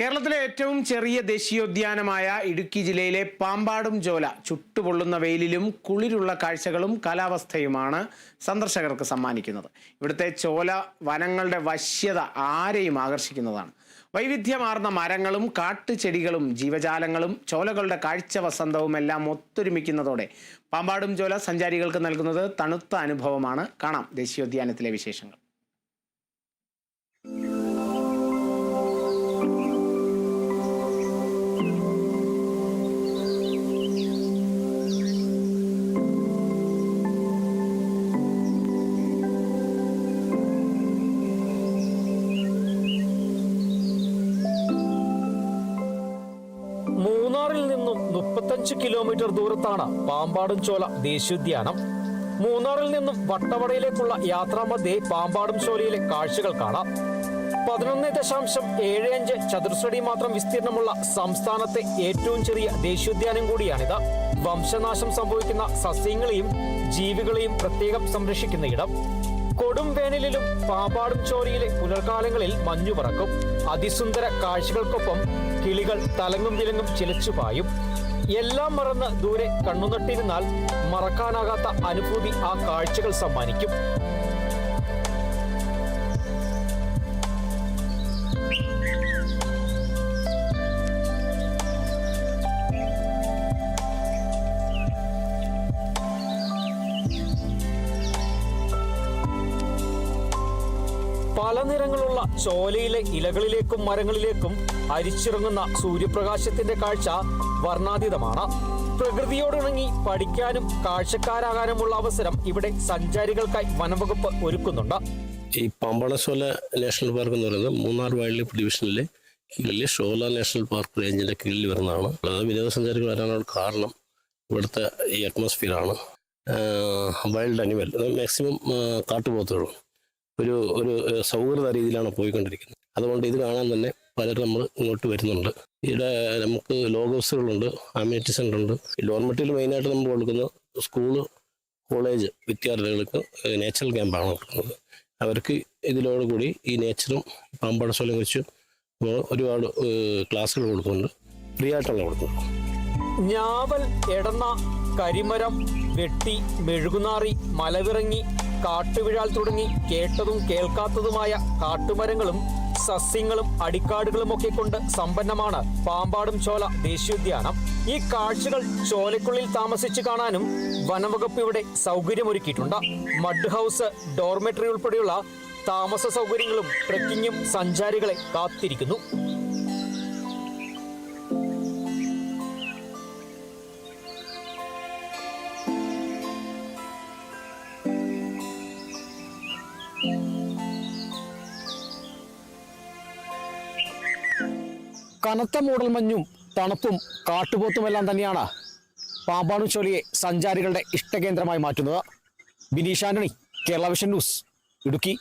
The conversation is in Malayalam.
കേരളത്തിലെ ഏറ്റവും ചെറിയ ദേശീയോദ്യാനമായ ഇടുക്കി ജില്ലയിലെ പാമ്പാടും ജോല ചുട്ടുപൊള്ളുന്ന വെയിലിലും കുളിരുള്ള കാഴ്ചകളും കാലാവസ്ഥയുമാണ് സന്ദർശകർക്ക് സമ്മാനിക്കുന്നത്. ഇവിടുത്തെ ചോല വനങ്ങളുടെ വശ്യത ആരെയും ആകർഷിക്കുന്നതാണ്. വൈവിധ്യമാർന്ന മരങ്ങളും കാട്ടുചെടികളും ജീവജാലങ്ങളും ചോലകളുടെ കാഴ്ച വസന്തവും എല്ലാം ഒത്തൊരുമിക്കുന്നതോടെ പാമ്പാടും ചോല സഞ്ചാരികൾക്ക് നൽകുന്നത് തണുത്ത അനുഭവമാണ്. കാണാം ദേശീയോദ്യാനത്തിലെ വിശേഷങ്ങൾ. മുപ്പത്തഞ്ച് കിലോമീറ്റർ ദൂരത്താണ് പാമ്പാടും ചോല ദേശീയോദ്യാനം. മൂന്നാറിൽ നിന്നും വട്ടവടയിലേക്കുള്ള യാത്രാമധ്യേ പാമ്പാടും ചോലയിലെ കാഴ്ചകൾ കാണാം. പതിനൊന്ന് ദശാംശം ഏഴ് അഞ്ച് ചതുരശ്രടി മാത്രം വിസ്തീർണമുള്ള സംസ്ഥാനത്തെ ഏറ്റവും ചെറിയ ദേശീയോദ്യാനം കൂടിയാണിത്. വംശനാശം സംഭവിക്കുന്ന സസ്യങ്ങളെയും ജീവികളെയും പ്രത്യേകം സംരക്ഷിക്കുന്ന ഇടം. കൊടും വേനലിലും പാമ്പാടും ചോരയിലെ പുലർകാലങ്ങളിൽ മഞ്ഞു പറക്കും. അതിസുന്ദര കാഴ്ചകൾക്കൊപ്പം കിളികൾ തലങ്ങും വിലങ്ങും ചിലച്ചു പായും. എല്ലാം മറന്ന് ദൂരെ കണ്ണുനട്ടിരുന്നാൽ മറക്കാനാകാത്ത അനുഭൂതി ആ കാഴ്ചകൾ സമ്മാനിക്കും. പല നിറങ്ങളുള്ള ചോലയിലെ ഇലകളിലേക്കും മരങ്ങളിലേക്കും അരിച്ചിറങ്ങുന്ന സൂര്യപ്രകാശത്തിന്റെ കാഴ്ച വർണാതീതമാണ്. പ്രകൃതിയോടിണങ്ങി പഠിക്കാനും കാഴ്ചക്കാരാകാനുമുള്ള അവസരം ഇവിടെ സഞ്ചാരികൾക്കായി വനംവകുപ്പ് ഒരുക്കുന്നുണ്ട്. ഈ പമ്പളശോല നാഷണൽ പാർക്ക് എന്ന് പറയുന്നത് മൂന്നാർ വൈൽഡ് ലൈഫ് ഡിവിഷനിലെ കീഴിൽ ഷോല നാഷണൽ പാർക്ക് റേഞ്ചിന്റെ കീഴിൽ വരുന്നതാണ്. അത് വിനോദസഞ്ചാരികൾ വരാനുള്ള കാരണം ഇവിടുത്തെ ഈ അറ്റ്മോസ്ഫിയറാണ് വൈൽഡ് അനിമൽ മാക്സിമം കാട്ടുപോത്തുകളും. ഒരു ഒരു സൗഹൃദ രീതിയിലാണ് പോയിക്കൊണ്ടിരിക്കുന്നത്. അതുകൊണ്ട് ഇത് കാണാൻ തന്നെ പലരും നമ്മൾ ഇങ്ങോട്ട് വരുന്നുണ്ട്. ഇവിടെ നമുക്ക് ലോഗോസുകളുണ്ട് അമ്യൂണിറ്റി സെന്റർ ഉണ്ട് ഈ ഡോർമെറ്ററിയിൽ മെയിനായിട്ട് നമ്മൾ കൊടുക്കുന്ന സ്കൂൾ കോളേജ് വിദ്യാർത്ഥികൾക്ക് നേച്ചറൽ ക്യാമ്പാണ് കൊടുക്കുന്നത്. അവർക്ക് ഇതിലോടുകൂടി ഈ നേച്ചറും പാമ്പാടശോലം വെച്ച് ഒരുപാട് ക്ലാസ്സുകൾ കൊടുക്കുന്നുണ്ട്. ഫ്രീ ആയിട്ടുള്ള കൊടുക്കുന്നുണ്ട്. ഞാവൽ എടന്ന കരിമരം വെട്ടി മെഴുകുനാറി മലവിറങ്ങി കാട്ടുവിഴാൽ തുടങ്ങി കേട്ടതും കേൾക്കാത്തതുമായ കാട്ടുമരങ്ങളും സസ്യങ്ങളും അടിക്കാടുകളും ഒക്കെ കൊണ്ട് സമ്പന്നമാണ് പാമ്പാടും ചോല ദേശീയോദ്യാനം. ഈ കാഴ്ചകൾ ചോലക്കുള്ളിൽ താമസിച്ചു കാണാനും വനംവകുപ്പ് ഇവിടെ സൗകര്യമൊരുക്കിയിട്ടുണ്ട്. മഡ് ഹൗസ് ഡോർമെട്രി ഉൾപ്പെടെയുള്ള താമസ സൗകര്യങ്ങളും ട്രക്കിങ്ങും സഞ്ചാരികളെ കാത്തിരിക്കുന്നു. കനത്ത മൂടൽമഞ്ഞും തണുപ്പും കാട്ടുപോത്തുമെല്ലാം തന്നെയാണ് പാമ്പാണു ചോലിയെ സഞ്ചാരികളുടെ ഇഷ്ടകേന്ദ്രമായി മാറ്റുന്നത്. Bineesh Antony Kerala vision news Idukki.